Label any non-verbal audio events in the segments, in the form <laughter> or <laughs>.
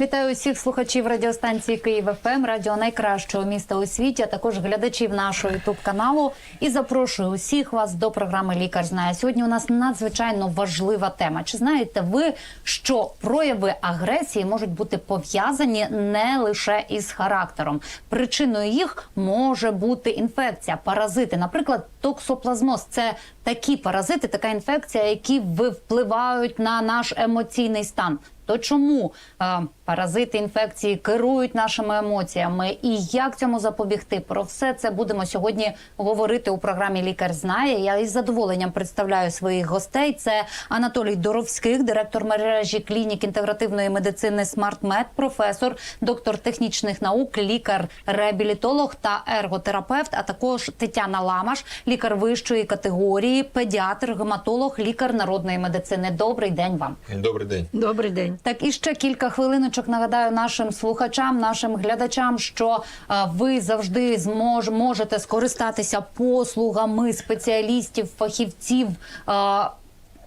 Вітаю усіх слухачів радіостанції Київ ФМ, радіо найкращого міста у світі, а також глядачів нашого ютуб каналу. І запрошую усіх вас до програми Лікар знає. Сьогодні у нас надзвичайно важлива тема. Чи знаєте ви, що прояви агресії можуть бути пов'язані не лише із характером? Причиною їх може бути інфекція, паразити, наприклад, токсоплазмоз. Це такі паразити, така інфекція, які впливають на наш емоційний стан. То чому е, паразити інфекції керують нашими емоціями і як цьому запобігти? Про все це будемо сьогодні говорити у програмі Лікар знає. Я із задоволенням представляю своїх гостей. Це Анатолій Доровських, директор мережі клінік інтегративної медицини «Смартмед», професор, доктор технічних наук, лікар-реабілітолог та ерготерапевт, а також Тетяна Ламаш, лікар вищої категорії, педіатр, гематолог, лікар народної медицини. Добрий день вам. Добрий день. Добрий день. Так і ще кілька хвилиночок нагадаю нашим слухачам, нашим глядачам, що е, ви завжди змож, можете скористатися послугами спеціалістів, фахівців. е,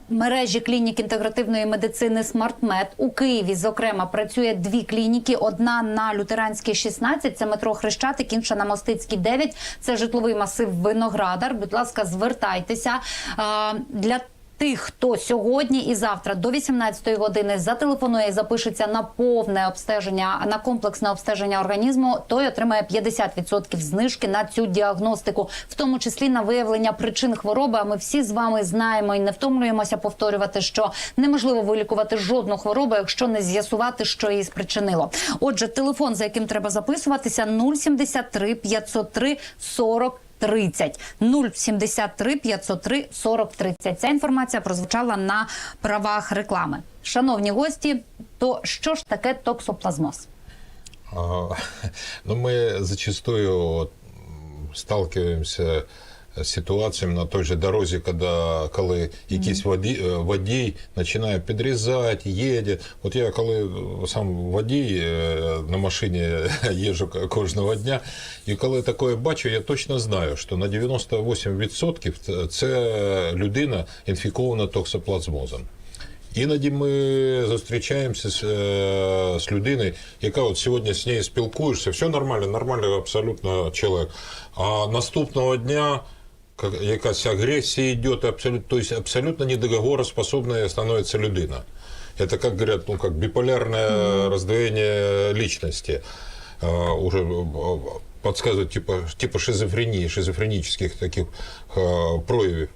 Мережі клінік інтегративної медицини «Смартмед» у Києві, зокрема, працює дві клініки: одна на Лютеранській 16, це метро Хрещатик, інша на Мостицькій 9, це житловий масив Виноградар. Будь ласка, звертайтеся Е, для Тих, хто сьогодні і завтра до 18-ї години зателефонує і запишеться на повне обстеження, на комплексне обстеження організму, той отримає 50% знижки на цю діагностику, в тому числі на виявлення причин хвороби. А ми всі з вами знаємо і не втомлюємося повторювати, що неможливо вилікувати жодну хворобу, якщо не з'ясувати, що її спричинило. Отже, телефон, за яким треба записуватися, 073 503 40 30 073 503 40 30. Ця інформація прозвучала на правах реклами. Шановні гості, то що ж таке токсоплазмоз? <laughs> Ну, ми зачастую сталкиваємося. З ситуаціями на той же дорозі, коли, коли якийсь водій, водій починає підрізати, їде. От я коли сам водій е, на машині їжджу <laughs> кожного дня, і коли таке бачу, я точно знаю, що на 98% це людина інфікована токсоплазмозом. Іноді ми зустрічаємося з, е, з людиною, яка от сьогодні з нею спілкуєшся, все нормально, нормальний абсолютно чоловік. А наступного дня якась агресія йде, абсолютно, то есть абсолютно недоговороспособна становиться людина. Это, как говорят, ну, как биполярное раздвоение личности. А, уже а, подсказывают типа, типа шизофрении, шизофренических таких а, проявів.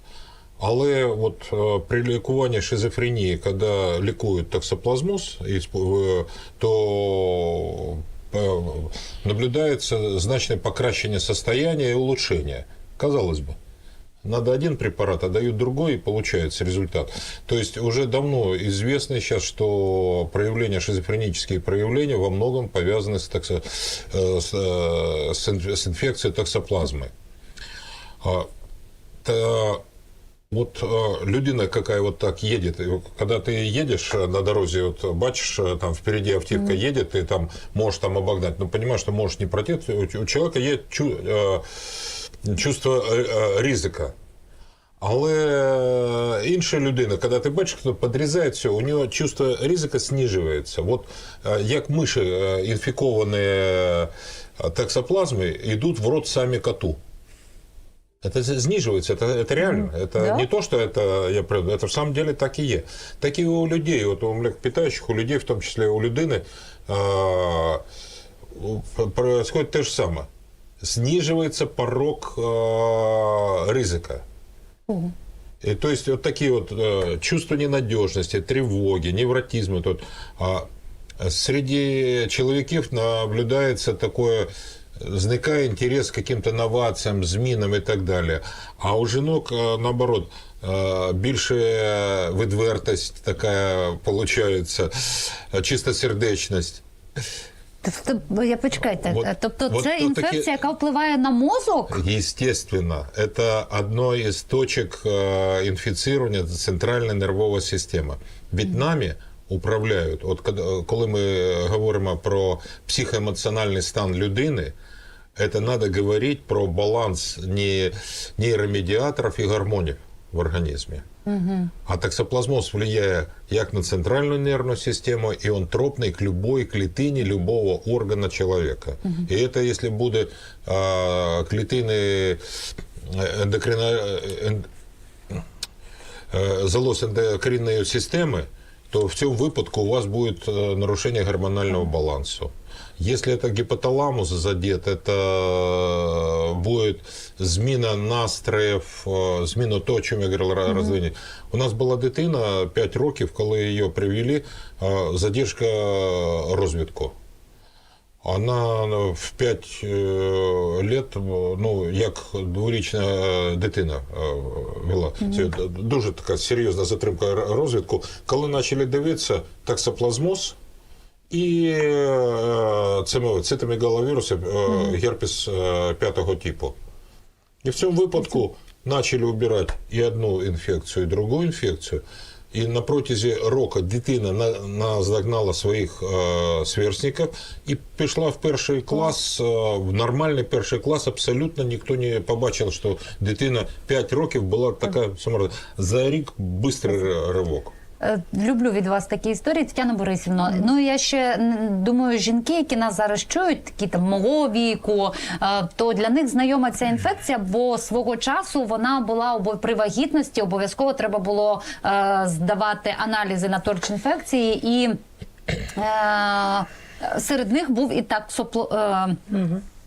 Але от е, при лікуванні шизофренії, коли лікують токсоплазмоз, і сп- е, то е, наблюдається значне покращення состояния и улучшение. Казалось бы. Надо один препарат, а дают другой, и получается результат. То есть уже давно известно сейчас, что проявления, шизофренические проявления во многом повязаны с, токсо- э, с, э, с инф- с инфекцией токсоплазмы. А, та- вот э, людина какая вот так едет, когда ты едешь э, на дороге, вот бачишь, там впереди автівка едет, ты там можешь там обогнать, но понимаешь, что можешь не пройти, у, у человека є чу, чувство э, э, ризика. Але е, інша людина, коли ти бачиш, хто підрізає все, у нього чувство ризика знижується. От е, як миші е, інфіковані е, токсоплазмою йдуть в рот самі коту. Это з- зниживается, это, это реально. Это Да? не то, что это я придумал, это в самом деле так и есть. Так и у людей, вот у млекопитающих, у людей, в том числе у людини, э, у- происходит то же самое. Сниживается порог э, ризика. И, то есть вот такие вот э, чувства ненадежности, тревоги, невротизма. Тут, а среди человеков наблюдается такое зникає інтерес к каким-то новаціям, змінам і так далі. А у жінок, е, наоборот, е, більше відвертость така получається, е, чистосердечність. Тобто, я почекайте. Вот- тобто, вот це то інфекція, таки- яка впливає на мозок? Естественно, это одно из точек э, инфицирования центральной нервової системи. Від нами управляють, от коли- коли ми говоримо про психоемоціональний стан людини, Это надо говорить про баланс не нейромедиаторов и гормонов в организме. А токсоплазмоз влияет як на центральную нервную систему, и он тропный к любой клетине любого органа человека. И это если будет а, клетины эндокрина, эн- э, залоз эндокринной системы, то в цьому випадку у вас будет э, нарушение гормонального балансу. Если это гипоталамус задет, это будет зміна настроїв, е, зміна того, о чому я говорив mm розвинення. У нас була дитина 5 років, коли її привели, е, задержка розвитку. Вона ну, в 5 лет, ну, як дворічна дитина вела. Це дуже така серйозна затримка розвитку. Коли почали дивитися таксоплазмоз і е, цими- цитомегаловіруси, е, герпес е, п'ятого типу. І в цьому випадку почали убирати і одну інфекцію, і другу інфекцію. І на протязі року дитина на- наздогнала своїх е, сверстників і пішла в перший клас, е, в нормальний перший клас. Абсолютно ніхто не побачив, що дитина 5 років була така самородна. За рік швидкий ривок. Е, Люблю від вас такі історії, Тетяна Борисівна. Ну я ще думаю, жінки, які нас зараз чують, такі там мого віку, е, то для них знайома ця інфекція, бо свого часу вона була при вагітності. Обов'язково треба було е, здавати аналізи на торч-інфекції і. Серед них був і таксопло, е,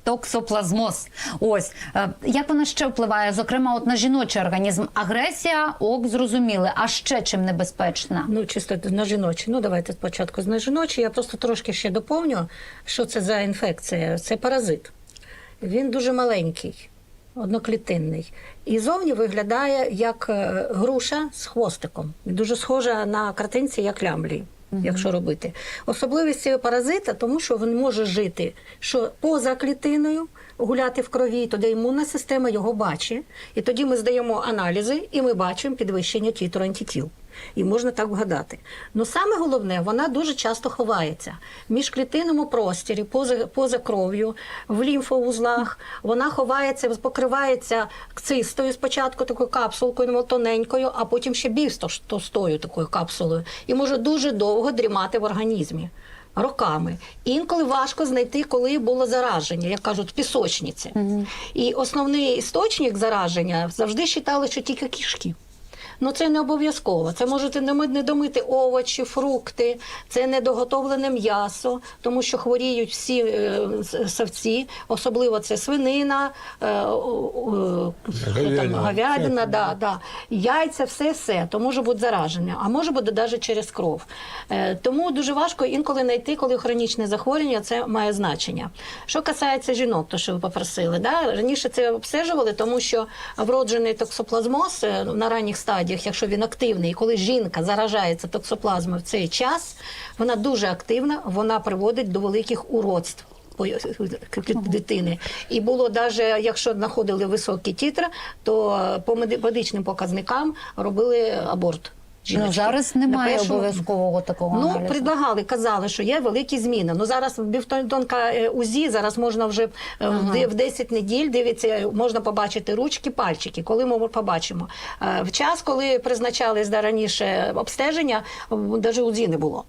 токсоплазмоз. Ось е, як вона ще впливає, зокрема, от на жіночий організм. Агресія, ок, зрозуміли. А ще чим небезпечна? Ну, чисто на жіночі. Ну, давайте спочатку на жіночі. Я просто трошки ще доповню, що це за інфекція. Це паразит. Він дуже маленький, одноклітинний. І зовні виглядає як е, груша з хвостиком. Дуже схожа на картинці, як лямблі. Якщо робити. Особливість цього паразита, тому що він може жити що поза клітиною, гуляти в крові, тоді імунна система його бачить, і тоді ми здаємо аналізи, і ми бачимо підвищення тітру антитіл. І можна так вгадати. Ну саме головне, вона дуже часто ховається в міжклітинному просторі, поза, поза кров'ю, в лімфоузлах. Вона ховається, покривається цистою спочатку такою капсулкою ну, тоненькою, а потім ще більш товстою такою капсулою. І може дуже довго дрімати в організмі. Роками інколи важко знайти, коли було зараження, як кажуть, в пісочниці. І основний істочник зараження завжди вважали, що тільки кішки. Ну це не обов'язково. Це можете не домити овочі, фрукти, це недоготовлене м'ясо, тому що хворіють всі е, савці, особливо це свинина, е, о, там, Говядина. говядина, да, да. яйця, все, все. То може бути зараження, а може бути навіть через кров. Е, тому дуже важко інколи знайти, коли хронічне захворювання, це має значення. Що касається жінок, то що ви попросили, да? раніше це обстежували, тому що вроджений токсоплазмоз е, на ранніх стадіях, якщо він активний, і коли жінка заражається токсоплазмою в цей час, вона дуже активна, вона приводить до великих уродств. дитини. І було навіть, якщо знаходили високі тітри, то по медичним показникам робили аборт. Ну зараз немає першому- обов'язкового такого Ну, аналізу. предлагали, казали, що є великі зміни. Ну зараз бівтонка е, УЗІ, зараз можна вже ага. в де- 10 неділь дивиться, можна побачити ручки, пальчики, коли ми побачимо. Е, В час, коли призначались да, раніше обстеження, навіть УЗІ не було.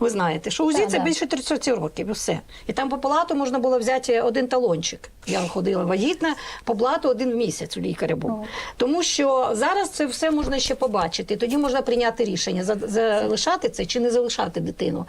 Ви знаєте, що УЗІ це більше 30 років, і все. І там по палату можна було взяти один талончик. Я ходила вагітна, по блату один місяць у лікаря був. Тому що зараз це все можна ще побачити. Тоді можна прийняти рішення, залишати це чи не залишати дитину.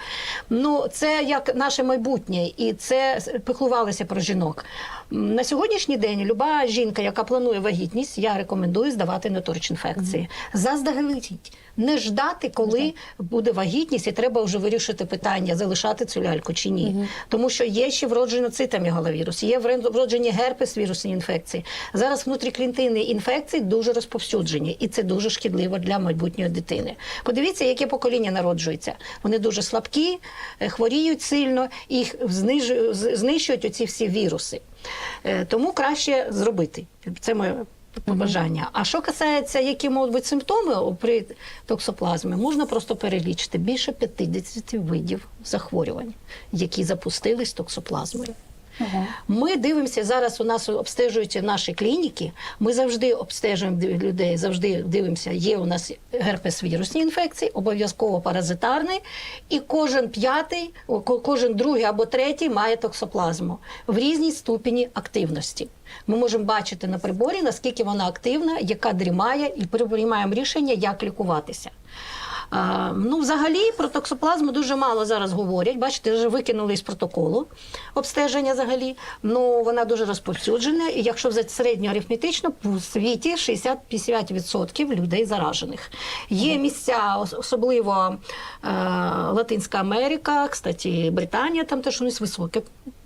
Ну, це як наше майбутнє, і це піклувалося про жінок. На сьогоднішній день люба жінка, яка планує вагітність, я рекомендую здавати на торч-інфекції. Заздалегідь. Не ждати, коли буде вагітність, і треба вже вирішити питання, залишати цю ляльку чи ні. Тому що є ще вроджено цитомегаловірус, є вроджені герпес вірусні інфекції. Зараз внутріклінтинні інфекції дуже розповсюджені, і це дуже шкідливо для майбутньої дитини. Подивіться, яке покоління народжується. Вони дуже слабкі, е, хворіють сильно, їх знищують оці всі віруси. Е, Тому краще зробити. Це моє побажання. А що касається, які можуть бути симптоми при токсоплазмі, можна просто перелічити більше 50 видів захворювань, які запустились токсоплазмою. Ми дивимося зараз. У нас обстежуються наші клініки. Ми завжди обстежуємо людей, завжди дивимося. Є у нас герпес вірусні інфекції, обов'язково паразитарний, і кожен п'ятий, кожен другий або третій має токсоплазму в різній ступені активності. Ми можемо бачити на приборі, наскільки вона активна, яка дрімає, і приймаємо рішення, як лікуватися. А, ну, взагалі про токсоплазму дуже мало зараз говорять. Бачите, вже викинули із протоколу обстеження взагалі. Ну вона дуже розповсюджена. І якщо взяти середньоарифметично, в світі 60-50% людей заражених. Є місця, особливо е, Латинська Америка, кстати, Британія, там теж у них високе.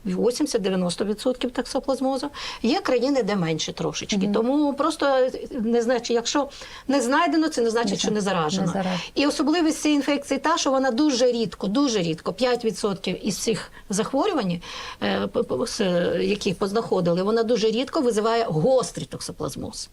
80-90% токсоплазмозу. Є країни, де менше трошечки. Тому просто не значить, якщо не знайдено, це не значить, що не заражено. Не. І особливість цієї інфекції та, що вона дуже рідко, дуже рідко, 5% із цих захворювань, е, е, які познаходили, вона дуже рідко визиває гострий токсоплазмоз.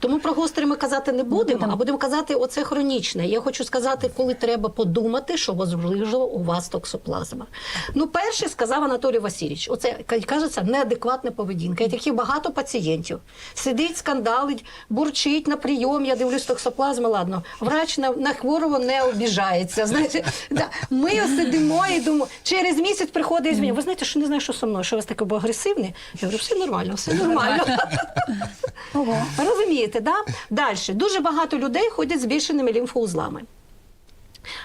Тому про гострий ми казати не будемо, а будемо казати оце хронічне. Я хочу сказати, коли треба подумати, що можливо у вас токсоплазма. Ну, перше сказав Анатолій Васильович, оце кажеться неадекватна поведінка. І таких багато пацієнтів. Сидить, скандалить, бурчить на прийом. Я дивлюсь, токсоплазма, ладно. Врач на, на хворого не обіжається. <laughs> Знаєте, да. ми сидимо і думаємо, через місяць приходить і змінює. Ви знаєте, що не знаю, що со мною, що у вас таке був агресивний? Я говорю, все нормально, все нормально. Ого. Розумієте, да? Далі. Дуже багато людей ходять з збільшеними лімфоузлами.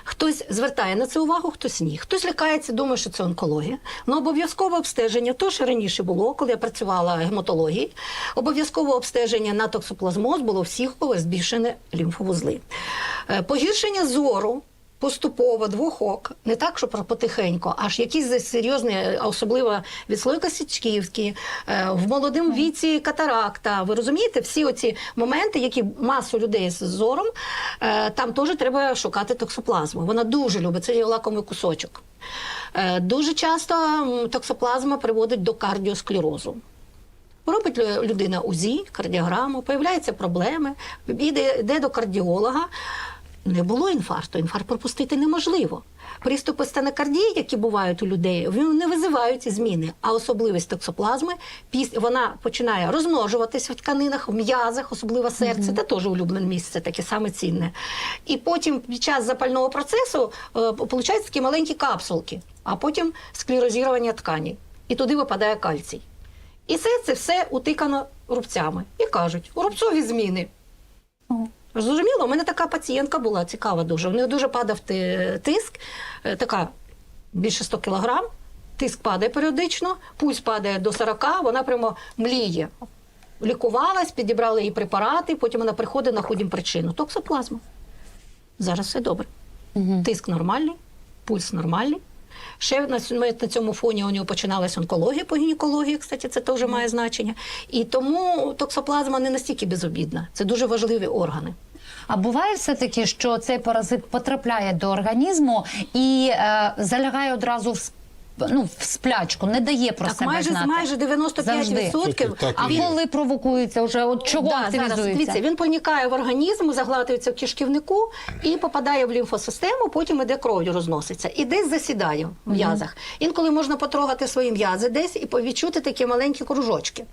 Хтось звертає на це увагу, хтось ні. Хтось лякається, думає, що це онкологія. Ну, обов'язкове обстеження, то що раніше було, коли я працювала в гематології, обов'язкове обстеження на токсоплазмоз було всіх, кого збільшені лімфовузли. Е, Погіршення зору. Поступово двох ок, не так, що про потихеньку, аж якісь серйозні, особливо відслойка січківки, е, в молодому віці катаракта. Ви розумієте, всі оці моменти, які масу людей з зором, е, там теж треба шукати токсоплазму. Вона дуже любить, це є лакомий кусочок. Е, Дуже часто токсоплазма приводить до кардіосклерозу. Робить лю- людина УЗІ, кардіограму, появляються проблеми, іде, йде до кардіолога. Не було інфаркту, інфаркт пропустити неможливо. Приступи стенокардії, які бувають у людей, не визивають ці зміни. А особливість токсоплазми вона починає розмножуватись в тканинах, в м'язах, особливо серце, це теж улюблене місце, таке саме цінне. І потім під час запального процесу е, получаються такі маленькі капсулки, а потім склерозування тканей. І туди випадає кальцій. І це, це все утикано рубцями. І кажуть, рубцові зміни. Зрозуміло, у мене така пацієнтка була цікава дуже. У неї дуже падав тиск, е, така більше 100 кілограм. Тиск падає періодично, пульс падає до 40, вона прямо мліє. Лікувалась, підібрали їй препарати, потім вона приходить, знаходимо причину. Токсоплазма. Зараз все добре. Тиск нормальний, пульс нормальний. Ще на цьому, на цьому фоні у нього починалася онкологія по гінекології, кстати, це теж має значення. І тому токсоплазма не настільки безобідна. Це дуже важливі органи. А буває все таки, що цей паразит потрапляє до організму і е, залягає одразу в ну, в сплячку, не дає про Так, себе майже, знати. майже 95% Слухайте, так А коли провокується вже, от чого Да, зараз, дивіться, він проникає в організм, заглатується в кишківнику і попадає в лімфосистему, потім іде кров'ю розноситься. І десь засідає в м'язах. Інколи можна потрогати свої м'язи десь і відчути такі маленькі кружочки.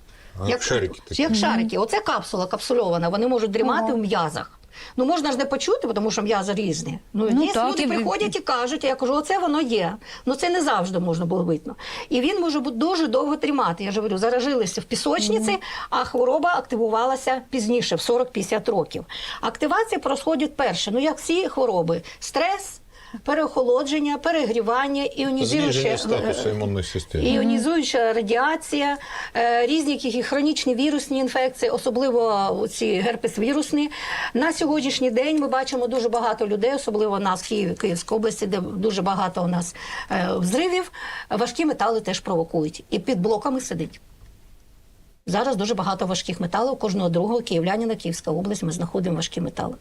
А, як шарики такі. Як шарики. Оце капсула капсульована, вони можуть дрімати в м'язах. Ну можна ж не почути, тому що м'язи різні. Ну, Ну, так, люди і приходять і кажуть, я кажу, оце воно є. Ну це не завжди можна було видно. І він може бути дуже довго тримати. Я ж говорю, заражилися в пісочниці, а хвороба активувалася пізніше, в 40-50 років. Активація проходить перше. Ну як всі хвороби: стрес. Переохолодження, перегрівання, статусу імунної системи. Іонізуюча радіація, е, різні які хронічні вірусні інфекції, особливо ці герпес вірусні. На сьогоднішній день ми бачимо дуже багато людей, особливо нас в Києві, Київській області, де дуже багато у нас е, взривів. Важкі метали теж провокують. І під блоками сидить. Зараз дуже багато важких металів. Кожного другого київлянина, Київська область, ми знаходимо важкі метали.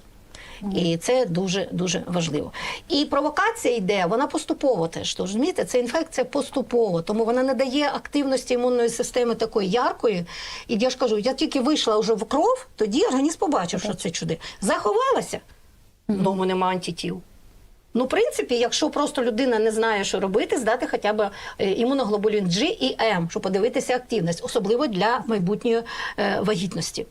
І це дуже дуже важливо. І провокація йде, вона поступово теж. Розумієте, це інфекція поступово, тому вона не дає активності імунної системи такої яркої. І я ж кажу, я тільки вийшла вже в кров, тоді організм побачив, що це чуди. Заховалася, вдома нема антитіл. Ну, в принципі, якщо просто людина не знає, що робити, здати хоча б е, імуноглобулін G і М, щоб подивитися активність, особливо для майбутньої е, вагітності.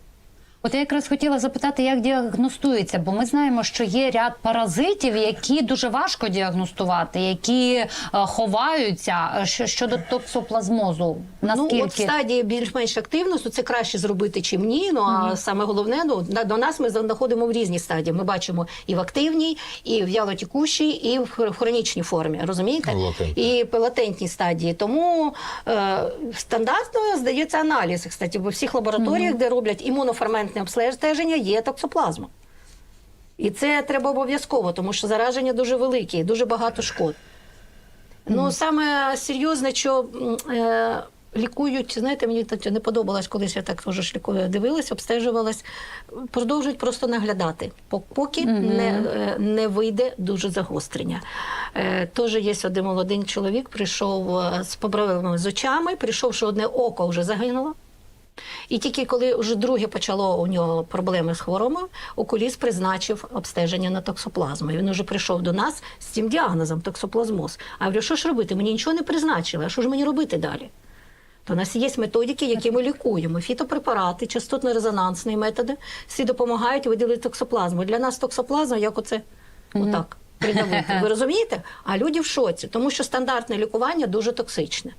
От я якраз хотіла запитати, як діагностується, бо ми знаємо, що є ряд паразитів, які дуже важко діагностувати, які е, ховаються Е, що- щодо токсоплазмозу. Наскільки Ну, от в стадії більш-менш активності це краще зробити, чим ні. Ну а саме головне, ну на- до нас ми знаходимо в різній стадії. Ми бачимо і в активній, і в вялотікущій, і в хр- хронічній формі. Розумієте? Ну, латентній. І в латентній стадії. Тому е, стандартно здається аналіз. Кстати, в всіх лабораторіях, де роблять імуноферментне обстеження, є токсоплазма. І це треба обов'язково, тому що зараження дуже велике і дуже багато шкод. Ну, саме серйозне, що е, лікують, знаєте, мені не подобалось, колись я так теж лікую, дивилась, обстежувалась, продовжують просто наглядати, пок- поки не, е, не вийде дуже загострення. Е, Теж є один молодий чоловік, прийшов е, з проблемами з очами, прийшов, що одне око вже загинуло. І тільки коли вже друге почало у нього проблеми з хворобою, окуліст призначив обстеження на токсоплазму. І він вже прийшов до нас з цим діагнозом токсоплазмоз. А я говорю, що ж робити? Мені нічого не призначили, а що ж мені робити далі? То у нас є методики, які ми лікуємо. Фітопрепарати, частотно-резонансні методи, всі допомагають виділити токсоплазму. Для нас токсоплазма, як оце отак придавити. Ви розумієте? А люди в шоці, тому що стандартне лікування дуже токсичне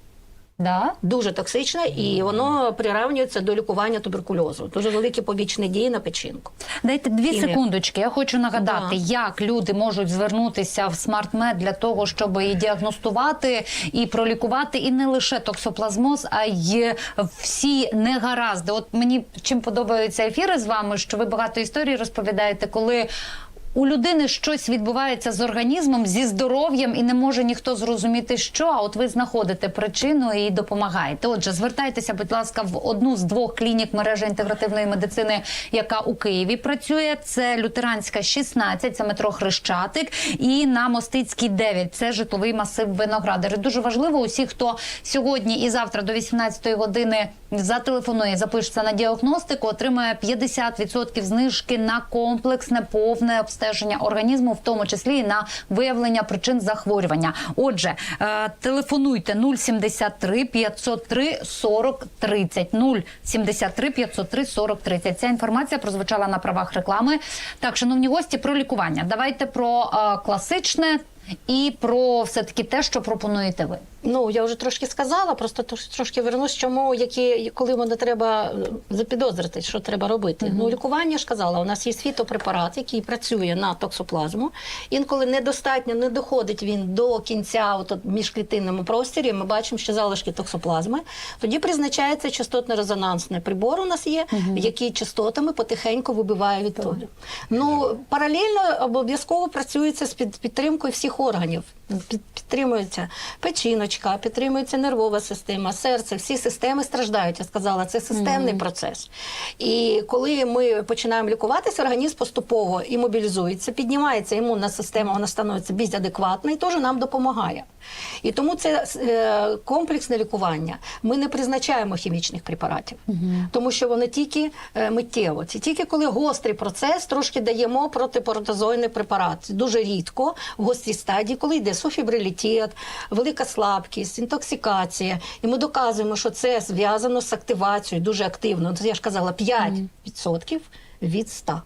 да? дуже токсичне і воно приравнюється до лікування туберкульозу. Дуже великі побічні дії на печінку. Дайте дві І секундочки. Я хочу нагадати, Да. як люди можуть звернутися в смартмед для того, щоб і діагностувати і пролікувати, і не лише токсоплазмоз, а й всі негаразди. От мені чим подобаються ефіри з вами, що ви багато історій розповідаєте, коли. У людини щось відбувається з організмом, зі здоров'ям, і не може ніхто зрозуміти, що. А от ви знаходите причину і допомагаєте. Отже, звертайтеся, будь ласка, в одну з двох клінік мережі інтегративної медицини, яка у Києві працює. Це Лютеранська 16, це метро Хрещатик, і на Мостицькій 9, це житловий масив Виноградар. Дуже важливо усі, хто сьогодні і завтра до 18 години зателефонує, запишеться на діагностику, отримає 50% знижки на комплексне повне обстеження організму, в тому числі і на виявлення причин захворювання. Отже, е, телефонуйте 073 503 40 30. 073 503 40 30. Ця інформація прозвучала на правах реклами. Так, шановні гості, про лікування. Давайте про е, класичне і про все таки те, що пропонуєте ви. Ну я вже трошки сказала, просто трош- трошки вернусь, чому які коли мене треба е, запідозрити, що треба робити. Ну лікування ж казала, у нас є фітопрепарат, який працює на токсоплазму. Інколи недостатньо не доходить він до кінця, от, міжклітинному просторі. Ми бачимо, що залишки токсоплазми. Тоді призначається частотно-резонансний прибор. У нас є, який частотами потихеньку вибиває відтоді. Ну паралельно обов'язково працюється з під підтримкою всіх органів. Підтримується печіночка, підтримується нервова система, серце. Всі системи страждають. Я сказала, це системний процес. І коли ми починаємо лікуватися, організм поступово імобілізується, піднімається імунна система, вона становиться більш адекватною і теж нам допомагає. І тому це е, комплексне лікування. Ми не призначаємо хімічних препаратів, тому що вони тільки е, миттєво. Це тільки коли гострий процес, трошки даємо протипротозойний препарат. Дуже рідко в гострій стадії, коли йде суфібрилітет, велика слабкість, інтоксикація. І ми доказуємо, що це зв'язано з активацією дуже активно. Я ж казала 5% від 100.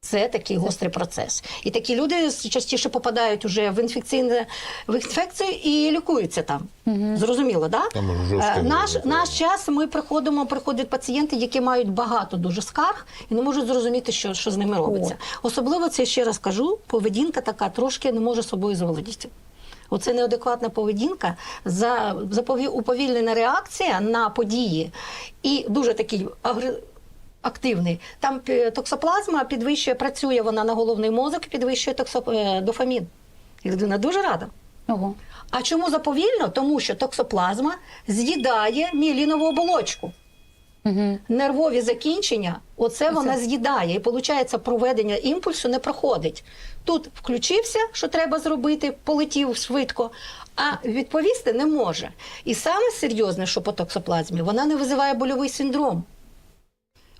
Це такий гострий процес. І такі люди частіше попадають уже в інфекційне в інфекцію і лікуються там. Зрозуміло, да? Там жорстко Е, наш, наш час ми приходимо, приходять пацієнти, які мають багато дуже скарг і не можуть зрозуміти, що, що з ними робиться. Особливо це ще раз кажу, поведінка така трошки не може собою заволодіти. Оце неадекватна поведінка, за, запові- уповільнена реакція на події і дуже такий агр... активний. Там токсоплазма підвищує, працює вона на головний мозок, підвищує токсо... е, дофамін. І людина дуже рада. Ого. А чому заповільно? Тому що токсоплазма з'їдає міелінову оболочку. Угу. Нервові закінчення, оце вона з'їдає, і виходить, проведення імпульсу не проходить. Тут включився, що треба зробити, полетів швидко, а відповісти не може. І саме серйозне, що по токсоплазмі, вона не визиває больовий синдром.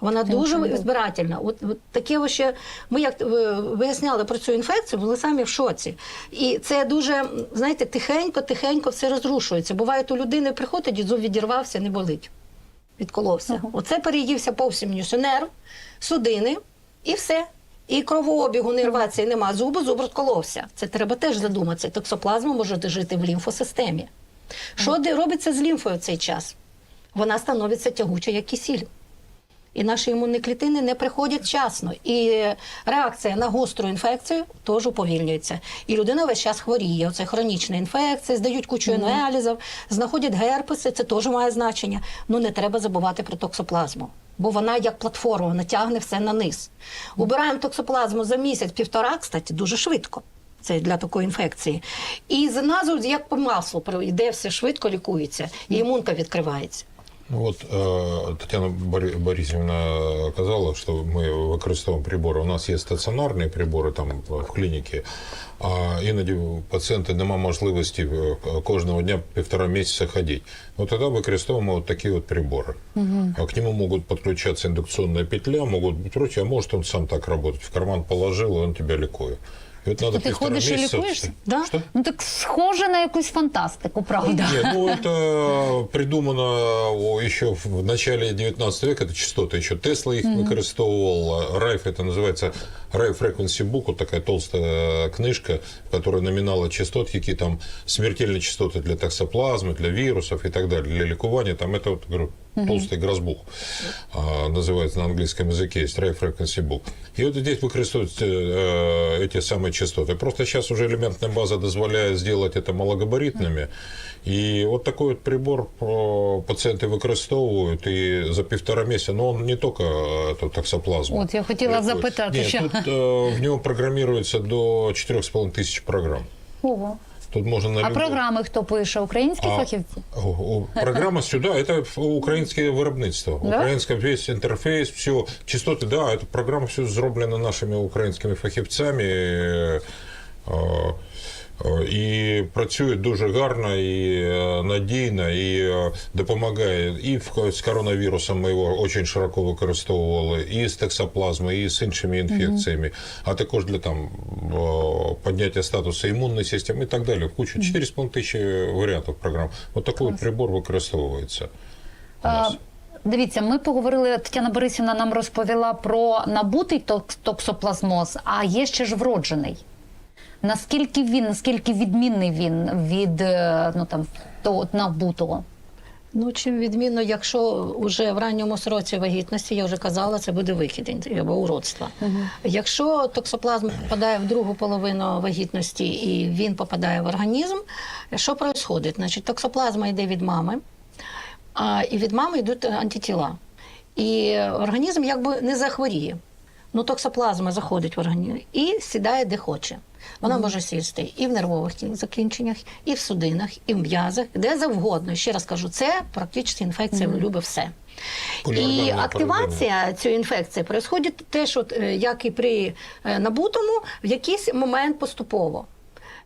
Вона дуже збирательна. От, от таке ось ще ми як е, виясняли про цю інфекцію, були самі в шоці. І це дуже, знаєте, тихенько, тихенько все розрушується. Буває, у людини приходить, і зуб відірвався, не болить. Відколовся. Оце переївся повсімнюся нерв, судини і все. І кровообігу, нервації нема зубу, зуб розколовся. Це треба теж задуматися. Токсоплазма може жити в лімфосистемі. Що де робиться з лімфою в цей час? Вона становиться тягуча, як кисіль. І наші імунні клітини не приходять вчасно. І реакція на гостру інфекцію теж уповільнюється. І людина весь час хворіє. Оце хронічна інфекція, здають кучу аналізів, знаходять герпеси, це теж має значення. Ну не треба забувати про токсоплазму. Бо вона як платформа, вона тягне все на низ. Убираємо токсоплазму за місяць-півтора, кстати, дуже швидко. Це для такої інфекції. І зразу, як по маслу, йде все швидко лікується, і імунка відкривається. Ну Вот э, Татьяна Бори- Борисовна казала, что мы використовуємо прибори. У нас є стаціонарні прибори там в клініці, а іноді у пацієнта немає можливості е, кожного дня півтора місяця ходити. Ну тоді використовуємо вот такі от прибори. А к нему могут подключаться индукционная петля, могут быть прочее, а может он сам так работать. В карман положил, и он тебя ликует. И вот надо ты півтора ходишь и месяца- ликуешься? Да. Что? Ну так схоже на якусь фантастику, правда. Нет, ну это <laughs> придумано о, еще в начале 19 века, это частоты еще Тесла их використовувал, Райф это называется Райф Frequency Book, вот такая толстая книжка, в которой номиналы частот, какие там смертельные частоты для токсоплазмы, для вирусов и так далее, для ликования, там это вот, говорю, толстый грозбух а, называется на английском языке, есть Rave Frequency Book. И вот здесь выкористовывают э, эти самые частоты. Просто сейчас уже элементная база дозволяет сделать это малогабаритными. И вот такой вот прибор о, пациенты використовують і за півтора місяця, ну он не тільки э, эту токсоплазму. От я хотіла лікує. запитати, Ні, що- тут е, в нього програмується до 4,5 тисяч програм. Ого. Тут можна на А любой- програми хто пише? Українські А, фахівці? о, о, Програма сюда, это українське виробництво. Да? Українське весь інтерфейс, все, частоти, да, эта программа все зроблена нашими українськими фахівцями. е, е, І працює дуже гарно і е, надійно, і е, допомагає. І з коронавірусом ми його дуже широко використовували, і з токсоплазмою, і з іншими інфекціями, а також для там підняття статусу імунної системи і так далі. Кучу 4,5 тисячі варіантів програм. От такий прибор використовується. у нас. Дивіться, ми поговорили. Тетяна Борисівна нам розповіла про набутий ток- токсоплазмоз, а є ще ж вроджений. Наскільки він, наскільки відмінний він від е, ну там того набутого? Ну, чим відмінно, якщо вже в ранньому сроці вагітності, я вже казала, це буде викид або уродство. Якщо токсоплазма попадає в другу половину вагітності і він попадає в організм, що відбувається? Значить, токсоплазма йде від мами, а і від мами йдуть антитіла. І організм якби не захворіє. Ну, токсоплазма заходить в організм і сідає де хоче. Вона може сісти і в нервових закінченнях, і в судинах, і в м'язах, де завгодно. Ще раз кажу, це практично інфекція любить все. І активація цієї інфекції відбувається теж, от, е, як і при е, набутому, в якийсь момент поступово.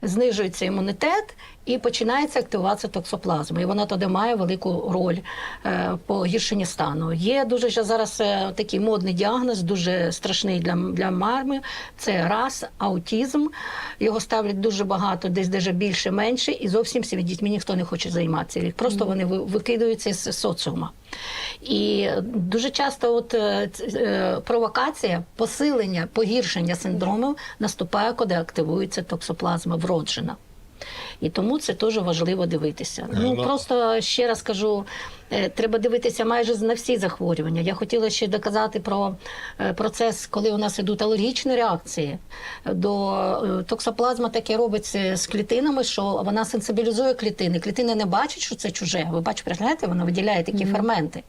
Знижується імунітет і починається активація токсоплазми. І вона тоді має велику роль е, по гіршенні стану. Є дуже ж зараз е, такий модний діагноз, дуже страшний для, для мами. Це раз, аутізм. Його ставлять дуже багато, десь даже більше, менше, і зовсім цими дітьми ніхто не хоче займатися. Просто вони ви- викидаються з соціума. І дуже часто от е, провокація, посилення, погіршення синдромів наступає, коли активується токсоплазма вроджена. І тому це дуже важливо дивитися. Ну ну- просто ще раз кажу, е, треба дивитися майже на всі захворювання. Я хотіла ще доказати про е, процес, коли у нас ідуть алергічні реакції. До е, токсоплазма таке робиться з клітинами, що вона сенсибілізує клітини. Клітини не бачать, що це чуже. Ви бачите, приглядаєте, вона виділяє такі ферменти.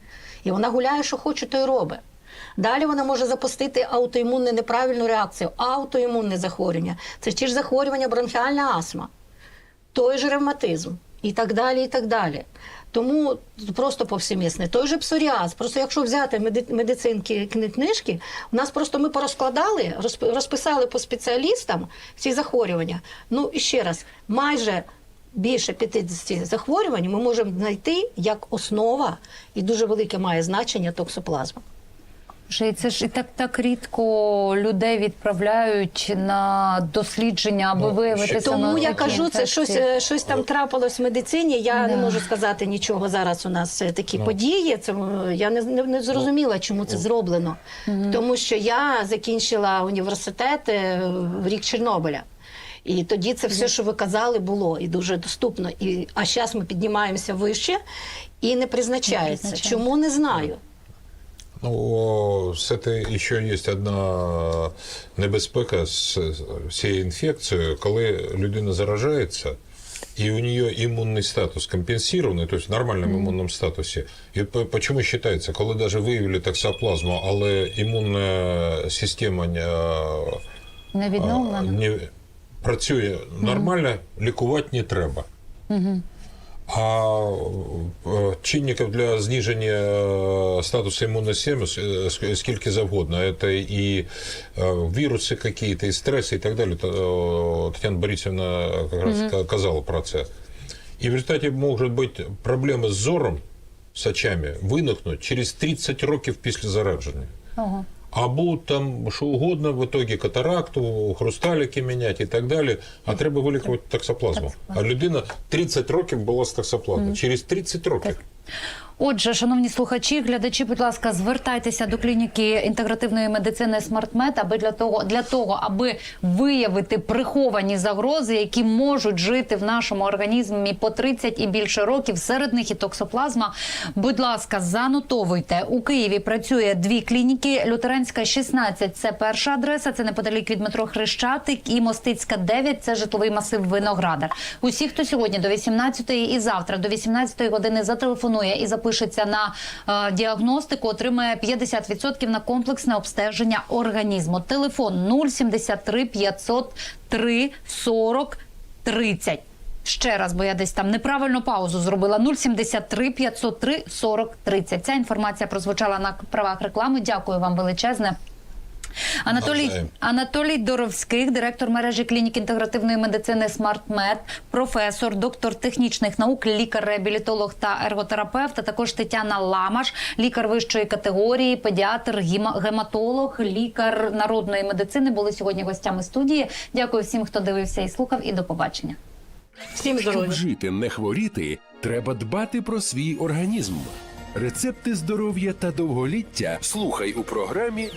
І вона гуляє, що хоче, то й робить. Далі вона може запустити аутоімунну неправильну реакцію, аутоімунне захворювання. Це ті ж захворювання бронхіальна астма той же ревматизм і так далі, і так далі. Тому просто повсемісне. Той же псоріаз. Просто якщо взяти медицинські книжки, у нас просто ми порозкладали, розп- розписали по спеціалістам ці захворювання. Ну і ще раз, майже більше 50 захворювань ми можемо знайти як основа, і дуже велике має значення токсоплазма. Ще це ж і так так рідко людей відправляють на дослідження, аби Ну, виявити Тому я кажу, це щось, е, щось там трапилось в медицині. Я не можу сказати нічого зараз. У нас е, такі події. Це е, я не, не, не зрозуміла, чому це зроблено. Тому що я закінчила університет в рік Чорнобиля. І тоді це все, що ви казали, було і дуже доступно. І, а зараз ми піднімаємося вище і не призначається. призначається. Чому не знаю? Ну, с этой ще є одна небезпека з цією інфекцією, коли людина заражається, і у нее імунний статус компенсований, тобто в нормальному імунному статусі. І по- почему вважається, коли навіть виявили токсоплазму, але імунна система не, не а, відновлено. не працює нормально, лікувати не треба. А е, чинників для зниження е, статусу імунної е, скільки завгодно. Це і віруси какие-то, і стреси, і так далі. Тетяна Борисовна якраз ка- казала про це. І в результаті можуть бути проблеми з зором, з очами, виникнуть через 30 років після зараження. Ого. Або там що угодно, в итоге катаракту, хрусталики міняти і так далі. А треба вилікувати таксоплазму. А людина 30 років була з токсоплазмою. Через 30 років. Отже, шановні слухачі, глядачі, будь ласка, звертайтеся до клініки інтегративної медицини «Смартмед», аби для того, для того, аби виявити приховані загрози, які можуть жити в нашому організмі по 30 і більше років. Серед них і токсоплазма. Будь ласка, занотовуйте. У Києві працює дві клініки. Лютеранська 16 – це перша адреса. Це неподалік від метро Хрещатик. І Мостицька 9 – це житловий масив Виноградар. Усі, хто сьогодні до 18-ї і завтра до 18-ї години зателефонує і запишеться на е, діагностику, отримає 50% на комплексне обстеження організму. Телефон 073 503 40 30. Ще раз, бо я десь там неправильно паузу зробила. 073 503 40 30. Ця інформація прозвучала на правах реклами. Дякую вам величезне. Анатолій Навзаєм. Анатолій Доровських, директор мережі клінік інтегративної медицини «Смартмед», професор, доктор технічних наук, лікар-реабілітолог та ерготерапевт, а також Тетяна Ламаш, лікар вищої категорії, педіатр, гематолог, лікар народної медицини були сьогодні гостями студії. Дякую всім, хто дивився і слухав. І до побачення. Всім Щоб жити, не хворіти, треба дбати про свій організм. Рецепти здоров'я та довголіття слухай у програмі